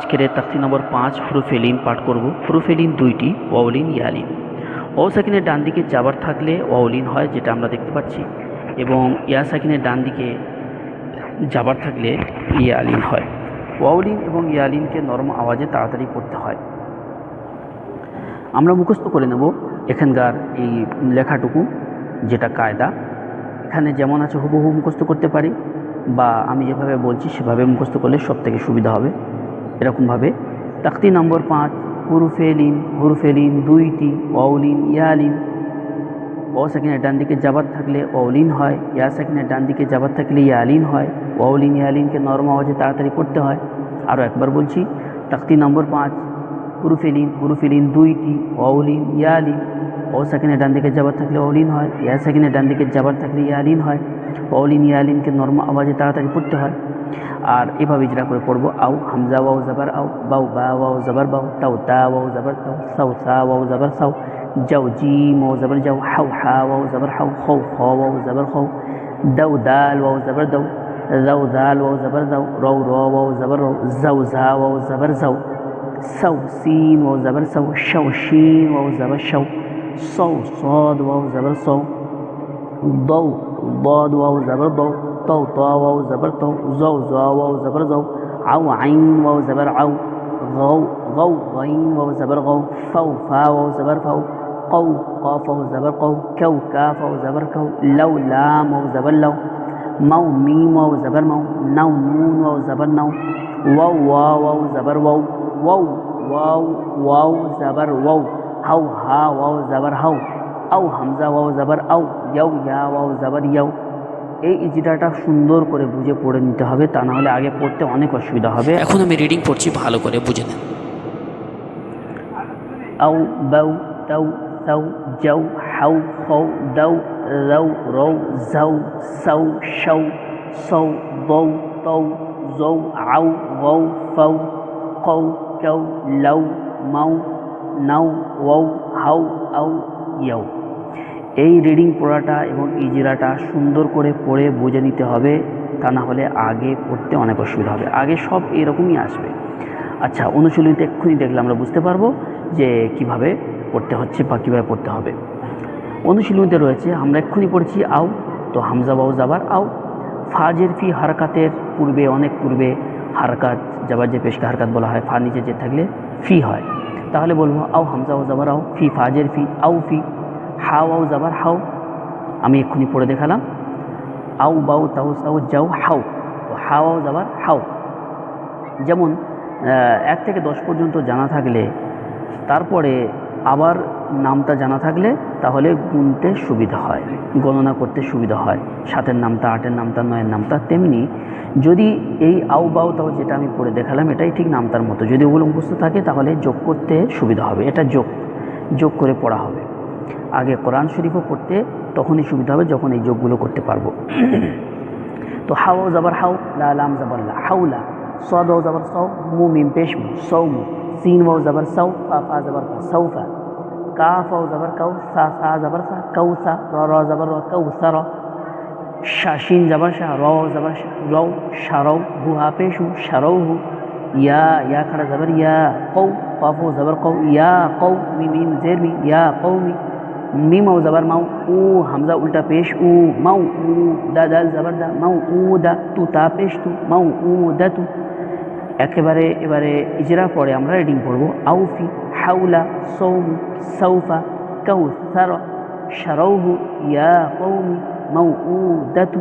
আজকের তাকতি নম্বর পাঁচ হুরুফেলিন পাঠ করব। হুরুফেলিন দুইটি ওয়াউলিন ইয়ালিন। ও সাকিনের ডান দিকে যাবার থাকলে ওয়াউলিন হয়, যেটা আমরা দেখতে পাচ্ছি। এবং ইয়া সাকিনের ডান দিকে যাবার থাকলে ইয়ালিন হয়। ওয়াউলিন এবং ইয়ালিনকে নরম আওয়াজে তাড়াতাড়ি পড়তে হয়। আমরা মুখস্থ করে নেব এখানকার এই লেখাটুকু, যেটা কায়দা। এখানে যেমন আছে হুবহু মুখস্থ করতে পারি, বা আমি যেভাবে বলছি সেভাবে মুখস্থ করলে সব থেকে সুবিধা হবে। এরকমভাবে। তাকতি নম্বর পাঁচ হুরুফেলিন হুরুফেলিন দুইটি অউলিন ইয়ালিন। ও সেকেন্ডের ডান দিকে যাবার থাকলে অউলিন হয়, ইয়া সেকেন্ডের ডান দিকে যাবার থাকলে ইয়ালিন হয়। অউলিন ইয়ালিনকে নরম আওয়াজে তাড়াতাড়ি পড়তে হয়। আরও একবার বলছি তাকতি নম্বর পাঁচ হুরুফেলিন হুরুফেলিন দুইটি অউলিন ইয়ালিন। অ সেকেন্ডের ডান দিকে যাবার থাকলে অলিন হয়, ইয়া সেকেন্ডের ডান দিকে যাবার থাকলে ইয়ালিন হয়। অলিন ইয়ালিনকে নর্ম আওয়াজে তাড়াতাড়ি পড়তে হয়। আর এভাবে ইজরা করে পড়ব আউ হামজা ওয়াও জাবার আউ বাউ বা ওয়াও জাবার বাউ তাউ তা ওয়াও জাবার তাউ সাউ সা ওয়াও জাবার সাউ যাও জিম ওয়াও জাবার যাও হাউ হা ওয়াও জাবার হাউ খৌ খ ওয়াও জাবার খৌ দাউ দাল ওয়াও জাবার দাউ দাউ দাল ওয়াও জাবার দাউ রৌ র ওয়াও জাবার রৌ জাউ ঝা ওয়াও জাবার জাউ সাউ সিন ওয়াও জাবার সাউ শাউ শিন ওয়াও জাবার শাউ সৌ সদ ওয়াও জাবার সৌ দৌ দদ ওয়াও জাবার দৌ طو طا واو زبر طو زو زا واو زبر زو عو عين واو زبر عو غو غو غين واو زبر غو فو فا واو زبر فو قو قاف واو زبر قو كو كاف واو زبر كو لو لام واو زبر لو مو ميم واو زبر مو نو نون واو زبر نو واو واو واو زبر واو واو واو واو زبر واو هو ها واو زبر هو أو همزة واو زبر أو يو يا واو زبر يو এই ইজিটাটা সুন্দর করে বুঝে পড়ে নিতে হবে তা না হলে আগে পড়তে অনেক অসুবিধা হবে। এখন আমি রিডিং পড়ছি ভালো করে বুঝে নেন। আউ বাউ তাউ তাউ যাউ হাউ খৌ দাউ রাউ রৌ জাউ সাউ শাউ সৌ বৌ তৌ জৌ আউ গৌ ফৌ কৌ কেউ লাউ মাউ নাও ওয়াও হাউ আউ ইয়াউ। এই রিডিং পড়াটা এবং ইজিরাটা সুন্দর করে পড়ে বুঝে নিতে হবে, তা না হলে আগে পড়তে অনেক অসুবিধা হবে। আগে সব এরকমই আসবে। আচ্ছা অনুশীলনীতে এক্ষুনি দেখলে আমরা বুঝতে পারব যে কীভাবে পড়তে হচ্ছে বা কীভাবে পড়তে হবে। অনুশীলনীতে রয়েছে, আমরা এক্ষুনি পড়ছি আও, তো হামজা বাউ যাবার আও। ফাজের ফি হারকাতের পূর্বে, অনেক পূর্বে হারকাত, যাবার যে পেশকে হারকাত বলা হয় ফা নিচে যে থাকলে ফি হয়। তাহলে বলব, আও হামজা ও জাবার আও, ফি ফাজের ফি আউ ফি। হাও আও জাবার হাও। আমি এক্ষুনি পড়ে দেখালাম। আউ, বাউ, তাউ, সাউ, যাও হাউ হাও আও জাবার হাও। যেমন এক থেকে দশ পর্যন্ত জানা থাকলে, তারপরে আবার নামটা জানা থাকলে, তাহলে গুনতে সুবিধা হয়, গণনা করতে সুবিধা হয়। সাতের নামটা, আটের নামটা, নয়ের নামটা তেমনি যদি এই আউ, বাউ তাও যেটা আমি পড়ে দেখালাম, এটাই ঠিক নামতার মতো। যদি ওগুলো মুখস্থ থাকে, তাহলে যোগ করতে সুবিধা হবে। এটা যোগ যোগ করে পড়া হবে। আগে কোরআন শরীফও পড়তে তখনই সুবিধা হবে যখন এই যোগগুলো করতে পারব। তো হাও জাবার হাউ লাম জাবার লা হাউলা সদ জাবার সৌ মু মিম পেশ মু সৌ মু, সিন ও জাবার সৌ ফা ফা জাবার ফা সৌফা কাফ ও জাবার কাউ, সা সা জাবার সা কৌসা র র জাবার র কৌসা র শাসিন জাবার শাহ র জাবার রৌ সারৌ হু হা পেশু সারৌ হু, ইয়া ইয়া খাড়া জাবার, ইয়া কৌ কফ ও জাবার কৌ ইয়া কৌ মি মিম জের মি, ইয়া কৌ মি মিম ও জাবার মাউ উ হামজা উল্টা পেশ উ মাউ উ দা দাল জাবার দা মাউ উ দা তু তা পেশ তু মাউ উ দা তু একেবারে এবারে ইজরা পরে আমরা রিডিং পড়ব আউফি হাউলা সৌমু সৌফা কৌসার শারৌহু ইয়া কৌমি মৌ উ দাতু